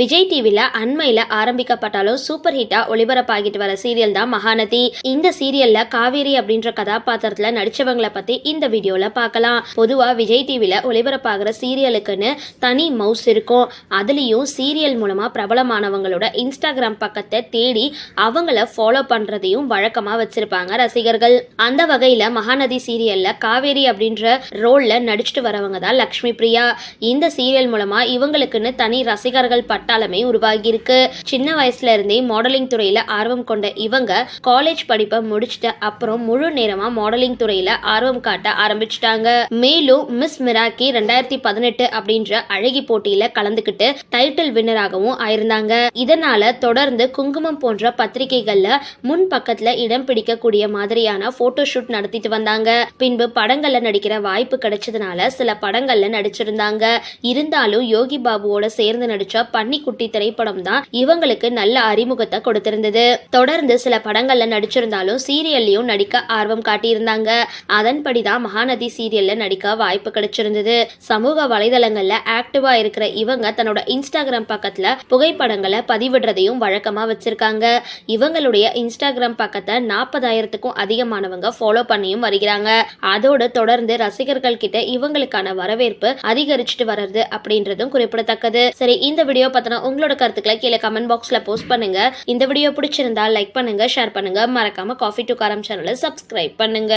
விஜய் டிவில அண்மையில ஆரம்பிக்கப்பட்டாலும் சூப்பர் ஹிட்டா ஒளிபரப்பாகிட்டு வர சீரியல் தான் மகாநதி. இந்த சீரியல்ல காவேரி அப்படின்ற கதாபாத்திரத்துல நடிச்சவங்களை பத்தி இந்த வீடியோல பார்க்கலாம். பொதுவா விஜய் டிவில ஒளிபரப்பாகிற சீரியலுக்குன்னு தனி மவுஸ் இருக்கும். அதுலயும் சீரியல் மூலமா பிரபலமானவங்களோட இன்ஸ்டாகிராம் பக்கத்தை தேடி அவங்கள ஃபாலோ பண்றதையும் வழக்கமா வச்சிருப்பாங்க ரசிகர்கள். அந்த வகையில மகாநதி சீரியல்ல காவேரி அப்படின்ற ரோல்ல நடிச்சிட்டு வரவங்க தான் லக்ஷ்மி பிரியா. இந்த சீரியல் மூலமா இவங்களுக்குன்னு தனி ரசிகர்கள் பட்டாளமே உருவாகியிருக்கு. சின்ன வயசுல இருந்தே மாடலிங் துறையில ஆர்வம் கொண்ட இவங்க காலேஜ் படிப்பை முடிச்சுட்டு அப்புறம் முழு நேரமா மாடலிங் துறையில ஆர்வம் காட்ட ஆரம்பிச்சிட்டாங்க. மேலும் மிஸ் மிராக்கி ரெண்டாயிரத்தி பதினெட்டு அப்படின்ற அழகி போட்டியில கலந்துக்கிட்டு டைட்டில் வின்னராகவும் ஆயிருந்தாங்க. இதனால தொடர்ந்து குங்குமம் போன்ற பத்திரிகைகள்ல முன் பக்கத்துல இடம் பிடிக்கக்கூடிய மாதிரியான போட்டோ ஷூட் நடத்திட்டு வந்தாங்க. பின்பு படங்கள்ல நடிக்கிற வாய்ப்பு கிடைச்சதுனால சில படங்கள்ல நடிச்சிருந்தாங்க. இருந்தாலும் யோகி பாபுவோட சேர்ந்து நடிச்ச குட்டி திரைப்படம் தான் இவங்களுக்கு நல்ல அறிமுகத்தை கொடுத்திருந்தது. தொடர்ந்து சில படங்கள்ல நடிச்சிருந்தாலும் சீரியல்லையும் நடிக்க ஆர்வம் காட்டியிருந்தாங்க. அதன்படிதான் மகாநதி சீரியல்ல நடிக்க வாய்ப்பு கிடைச்சிருந்தது. சமூக வலைதளங்கள்ல ஆக்டிவா இருக்கிற இவங்க தன்னோட இன்ஸ்டாகிராம் பக்கத்துல புகைப்படங்களை பதிவிடுறதையும் வழக்கமா வச்சிருக்காங்க. இவங்களுடைய இன்ஸ்டாகிராம் பக்கத்தை நாற்பதாயிரத்துக்கும் அதிகமானவங்க ஃபாலோ பண்ணியும் வருகிறாங்க. அதோடு தொடர்ந்து ரசிகர்கள் கிட்ட இவங்களுக்கான வரவேற்பு அதிகரிச்சுட்டு வர்றது அப்படின்றதும் குறிப்பிடத்தக்கது. சரி இந்த வீடியோ பத்தின உங்களோட கருத்துக்களை கீழே கமெண்ட் பாக்ஸ்ல போஸ்ட் பண்ணுங்க. இந்த வீடியோ பிடிச்சிருந்தா லைக் பண்ணுங்க ஷேர் பண்ணுங்க. மறக்காம காஃபி டு காரம் சேனலை சப்ஸ்கிரைப் பண்ணுங்க.